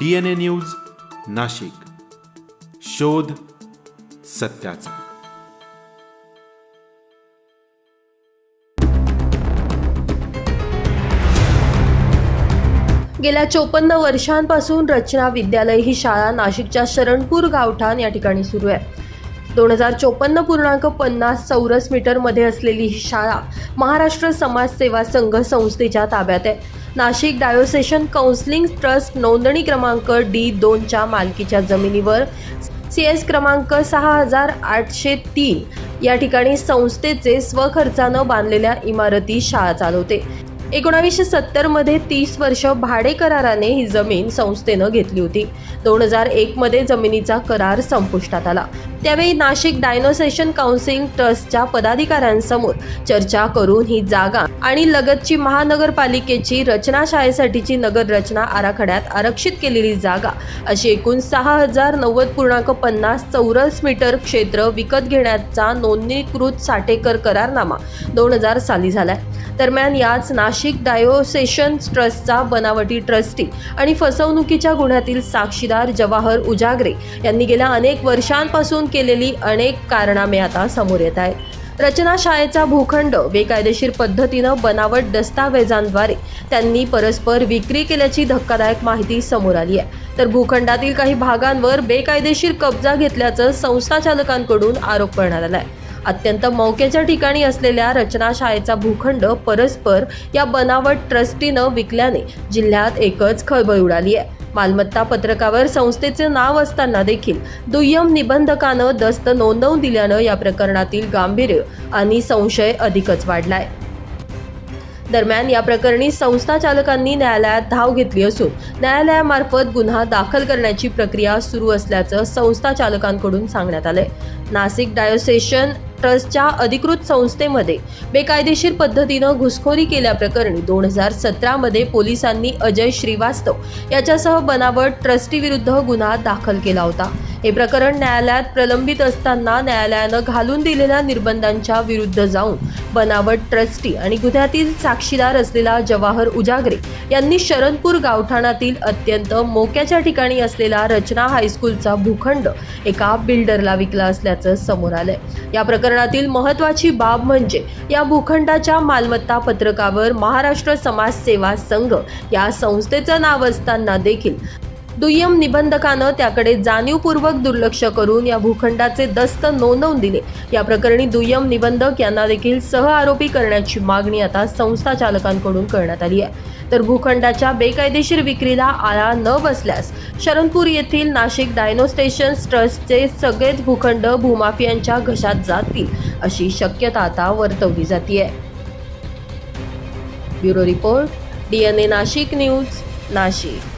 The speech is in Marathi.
DNA news Nashik. शोध सत्याचा. गेल्या चोपन्न वर्षांपासून रचना विद्यालय ही शाळा नाशिकच्या शरणपूर गावठाण या ठिकाणी सुरू आहे. दोन हजार चोपन्न पूर्णांक पन्नास चौरस मीटरमध्ये असलेली ही शाळा महाराष्ट्र समाज सेवा संघ संस्थेच्या ताब्यात आहे. नाशिक डायोसेशन काउन्सिलिंग ट्रस्ट नोंदणी क्रमांक डी दोनच्या मालकीच्या जमिनीवर सी एस क्रमांक सहा हजार आठशे तीन या ठिकाणी संस्थेचे स्वखर्चानं बांधलेल्या इमारती शाळा चालवते. एकोणावीसशे सत्तरमध्ये तीस वर्ष भाडे कराराने ही जमीन संस्थेनं घेतली होती. दोन हजार एकमध्ये जमिनीचा करार संपुष्टात आला. त्यावेळी नाशिक डायनोसेशन काउन्सिल ट्रस्टच्या पदाधिकाऱ्यांसमोर चर्चा करून ही जागा आणि लगतची महानगरपालिकेची रचना शाळेसाठीची नगर रचना आराखड्यात आरक्षित केलेली जागा अशी एकूण सहा हजार नव्वद पूर्णांक पन्नास चौरस मीटर क्षेत्र विकत घेण्याचा नोंदणीकृत साठेकर करारनामा दोन हजार साली झालाय. दरम्यान याच नाशिक डायोसेशन ट्रस्टचा बनावटी ट्रस्टी आणि फसवणुकीच्या गुन्ह्यातील साक्षीदार जवाहर उजागरे यांनी गेल्या अनेक वर्षांपासून केलेली अनेक कारणामे आता समोर येत आहेत. रचना शाळेचा भूखंड बेकायदेशीर पद्धतीनं बनावट दस्तावेजांद्वारे त्यांनी परस्पर विक्री केल्याची धक्कादायक माहिती समोर आली आहे. तर भूखंडातील काही भागांवर बेकायदेशीर कब्जा घेतल्याचं संस्थाचालकांकडून आरोप करण्यात आला आहे अत्यंत मौक्याच्या ठिकाणी असलेल्या रचना शाळेचा भूखंड परस्पर या बनावट ट्रस्टीनं विकल्याने जिल्ह्यात एकच खळबळ उडाली आहे. मालमत्ता पत्रकावर संस्थेचे नाव असताना देखील दुय्यम निबंधकानं दस्त नोंदवून दिल्यानं या प्रकरणातील गांभीर्य आणि संशय अधिकच वाढलाय. दरम्यान या प्रकरणी संस्था चालकांनी न्यायालयात धाव घेतली असून न्यायालयामार्फत गुन्हा दाखल करण्याची प्रक्रिया सुरू असल्याचं संस्था चालकांकडून सांगण्यात आलंय. नाशिक डायोसेशन ट्रस्टच्या अधिकृत संस्थेमध्ये बेकायदेशीर पद्धतीनं घुसखोरी केल्याप्रकरणी दोन हजार सतरामध्ये पोलिसांनी अजय श्रीवास्तव याच्यासह बनावट ट्रस्टीविरुद्ध गुन्हा दाखल केला होता. हे प्रकरण न्यायालयात प्रलंबित असताना न्यायालयानं घालून दिलेल्या निर्बंधांच्या विरुद्ध जाऊन बनावट ट्रस्टी आणि गुन्ह्यातील साक्षीदार असलेला जवाहर उजागरे यांनी शरणपूर गावठाणातील अत्यंत मोक्याच्या ठिकाणी असलेला रचना हायस्कूलचा भूखंड एका बिल्डरला विकला असल्याचं समोर आलंय. या प्रकरणातील महत्त्वाची बाब म्हणजे या भूखंडाच्या मालमत्ता पत्रकावर महाराष्ट्र समाज सेवा संघ या संस्थेचं नाव असताना देखील दुय्यम निबंधकानं त्याकडे जाणीवपूर्वक दुर्लक्ष करून या भूखंडाचे दस्त नोंदवून दिले. या प्रकरणी दुय्यम निबंधक यांना देखील सह आरोपी करण्याची मागणी आता संस्था चालकांकडून करण्यात आली आहे. तर भूखंडाच्या बेकायदेशीर विक्रीला आळा न बसल्यास शरणपूर येथील नाशिक डायनोस्टेशन ट्रस्टचे सगळेच भूखंड भूमाफियांच्या घशात जातील अशी शक्यता आता वर्तवली जाते bureau report DNA Nashik news Nashik.